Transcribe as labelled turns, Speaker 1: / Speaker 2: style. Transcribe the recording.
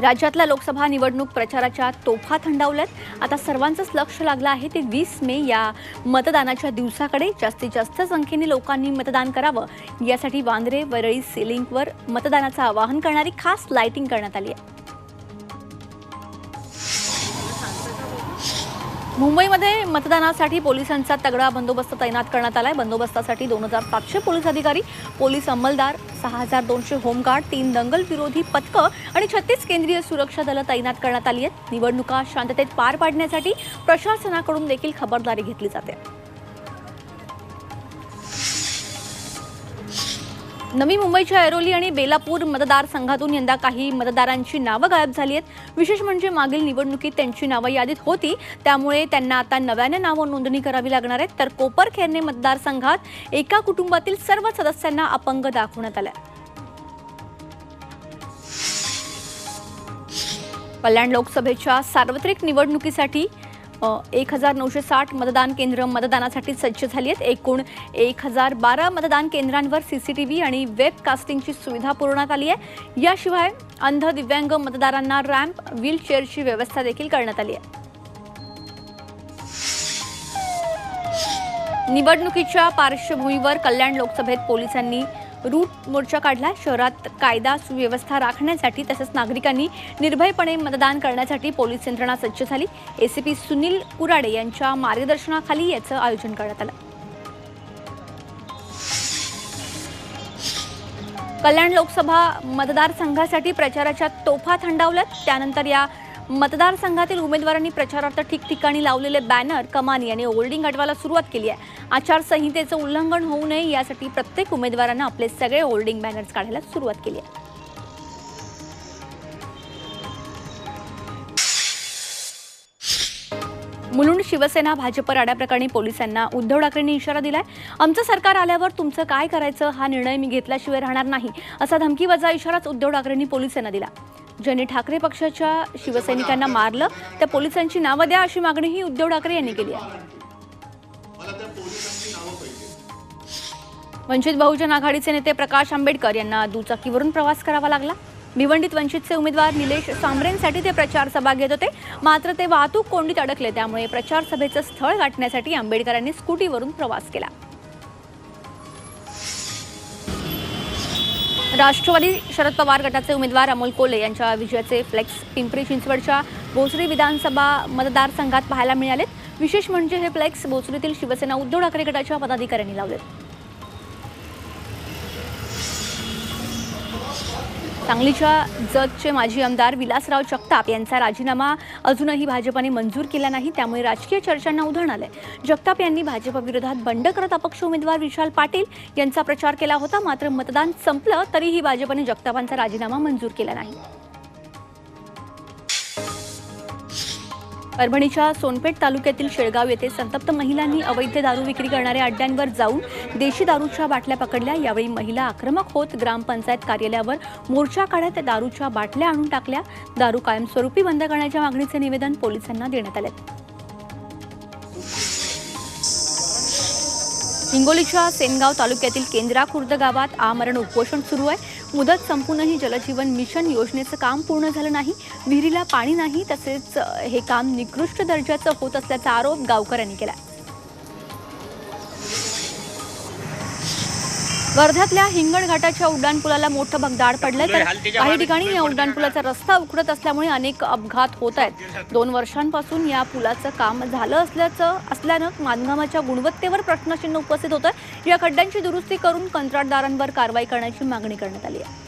Speaker 1: राज्यातल्या लोकसभा निवडणूक प्रचाराच्या तोफा थंडावल्यात आता सर्वांचंच लक्ष लागलं आहे ते वीस मे या मतदानाच्या दिवसाकडे. जास्तीत जास्त संख्येने लोकांनी मतदान करावं. यासाठी वांद्रे वरळी सिलिंकवर मतदानाचं आवाहन करणारी खास लायटिंग करण्यात आली आहे. मुंबईमध्ये मतदानासाठी पोलिसांचा तगडा बंदोबस्त तैनात करण्यात आला आहे बंदोबस्तासाठी दोन हजार सातशे पोलीस अधिकारी पोलीस अंमलदार सहा हजार दोनशे होमगार्ड तीन दंगल विरोधी पथकं आणि छत्तीस केंद्रीय सुरक्षा दलं तैनात करण्यात आली आहेत. निवडणुका शांततेत पार पाडण्यासाठी प्रशासनाकडून देखील खबरदारी घेतली जाते. नवी मुंबईच्या ऐरोली आणि बेलापूर मतदारसंघातून यंदा काही मतदारांची नावं गायब झाली आहेत. विशेष म्हणजे मागील निवडणुकीत त्यांची नावं यादीत होती. त्यामुळे त्यांना आता नव्याने नावं नोंदणी करावी लागणार आहेत. तर कोपरखेरणे मतदारसंघात एका कुटुंबातील सर्व सदस्यांना अपंग दाखवण्यात आलं कल्याण लोकसभेच्या सार्वत्रिक निवडणुकीसाठी एक हजार नऊशे साठ मतदान केंद्र मतदानासाठी सज्ज झाली आहेत. एकूण एक हजार बारा मतदान केंद्रांवर सी सी टी व्ही आणि वेब कास्टिंगची सुविधा पुरवण्यात आली आहे. याशिवाय अंध दिव्यांग मतदारांना रॅम्प व्हीलचेअरची व्यवस्था देखील करण्यात आली आहे. निवडणुकीच्या पार्श्वभूमीवर कल्याण लोकसभेत पोलिसांनी रूट मोर्चा काढला. शहरात कायदा सुव्यवस्था राखण्यासाठी तसंच नागरिकांनी निर्भयपणे मतदान करण्यासाठी पोलीस यंत्रणा सज्ज झाली. एसीपी सुनील कुराडे यांच्या मार्गदर्शनाखाली याचं आयोजन करण्यात आलं. कल्याण लोकसभा मतदारसंघासाठी प्रचाराच्या तोफा थंडावल्यात. त्यानंतर या मतदारसंघातील उमेदवारांनी प्रचारार्थ ठिकठिकाणी लावलेले बॅनर कमानी आणि होल्डिंग हटवायला सुरुवात केली आहे. आचारसंहितेचं उल्लंघन होऊ नये यासाठी प्रत्येक उमेदवारानं आपले सगळे होल्डिंग बॅनर्स काढायला सुरुवात केली आहे. मुलुंड शिवसेना भाजप राड्याप्रकरणी पोलिसांना उद्धव ठाकरेंनी इशारा दिलाय. आमचं सरकार आल्यावर तुमचं काय करायचं? हा निर्णय मी घेतल्याशिवाय राहणार नाही असा धमकीवजा इशाराच उद्धव ठाकरेंनी पोलिसांना दिला. ज्यांनी ठाकरे पक्षाच्या शिवसैनिकांना मारलं त्या पोलिसांची नावं द्या अशी मागणीही उद्धव ठाकरे यांनी केली आहे. वंचित बहुजन आघाडीचे नेते प्रकाश आंबेडकर यांना दुचाकीवरून प्रवास करावा लागला. भिवंडीत वंचितचे उमेदवार निलेश सांबरेंसाठी ते प्रचार सभा घेत होते. मात्र ते वाहतूक कोंडीत अडकले त्यामुळे प्रचार सभेचं स्थळ गाठण्यासाठी आंबेडकरांनी स्कूटीवरून प्रवास केला. राष्ट्रवादी शरद पवार गटाचे उमेदवार अमोल कोले यांच्या विजयाचे फ्लेक्स पिंपरी चिंचवडच्या भोसरी विधानसभा मतदारसंघात पाहायला मिळालेत. विशेष म्हणजे हे फ्लेक्स भोसरीतील शिवसेना उद्धव ठाकरे गटाच्या पदाधिकाऱ्यांनी लावलेत. सांगलीच्या जतचे माजी आमदार विलासराव जगताप यांचा राजीनामा अजूनही भाजपाने मंजूर केला नाही त्यामुळे राजकीय चर्चांना उधाण आलंय. जगताप यांनी भाजपविरोधात बंड करत अपक्ष उमेदवार विशाल पाटील यांचा प्रचार केला होता मात्र मतदान संपलं तरीही भाजपने जगतापांचा राजीनामा मंजूर केला नाही. परभणीच्या सोनपेठ तालुक्यातील शेळगाव येथे संतप्त महिलांनी अवैध दारू विक्री करणाऱ्या अड्ड्यांवर जाऊन देशी दारूच्या बाटल्या पकडल्या. यावेळी महिला आक्रमक होत ग्रामपंचायत कार्यालयावर मोर्चा काढत दारूच्या बाटल्या आणून टाकल्या. दारू कायमस्वरूपी बंद करण्याच्या मागणीचे निवेदन पोलिसांना देण्यात आले. हिंगोलीच्या सेनगाव तालुक्यातील केंद्रा खुर्द गावात आमरण उपोषण सुरू आहे. मुदत संपूनही जलजीवन मिशन योजनेचं काम पूर्ण झालं नाही. विहिरीला पाणी नाही तसेच हे काम निकृष्ट दर्जाचं होत असल्याचा आरोप गावकऱ्यांनी केला वर्ध्यातल्या हिंगण घाटाच्या उड्डाणपुलाला मोठं भगदाड पडलंय. तर काही ठिकाणी या उड्डाणपुलाचा रस्ता उखडत असल्यामुळे अनेक अपघात होत आहेत. दोन वर्षांपासून या पुलाचं काम झालं असल्याचं असल्यानं बांधकामाच्या गुणवत्तेवर प्रश्नचिन्ह उपस्थित होतं. या खड्ड्यांची दुरुस्ती करून कंत्राटदारांवर कारवाई करण्याची मागणी करण्यात आली आहे.